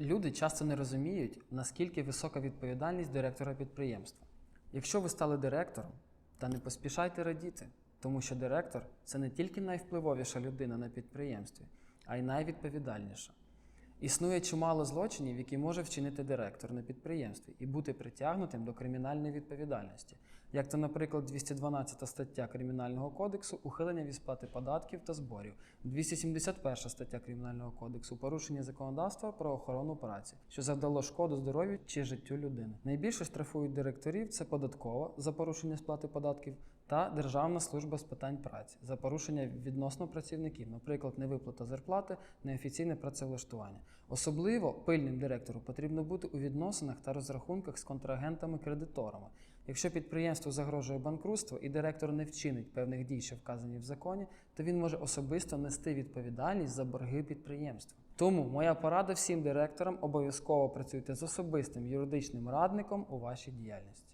Люди часто не розуміють, наскільки висока відповідальність директора підприємства. Якщо ви стали директором, та не поспішайте радіти, тому що директор це не тільки найвпливовіша людина на підприємстві, а й найвідповідальніша. Існує чимало злочинів, які може вчинити директор на підприємстві і бути притягнутим до кримінальної відповідальності, як то, наприклад, 212 стаття Кримінального кодексу ухилення від сплати податків та зборів, 271 стаття Кримінального кодексу порушення законодавства про охорону праці, що завдало шкоду здоров'ю чи життю людини. Найбільше штрафують директорів це податкова за порушення сплати податків та Державна служба з питань праці за порушення відносно працівників, наприклад, невиплата зарплати, неофіційне працевлаштування. Особливо пильним директору потрібно бути у відносинах та розрахунках з контрагентами-кредиторами. Якщо підприємству загрожує банкрутство і директор не вчинить певних дій, що вказані в законі, то він може особисто нести відповідальність за борги підприємства. Тому моя порада всім директорам обов'язково працюйте з особистим юридичним радником у вашій діяльності.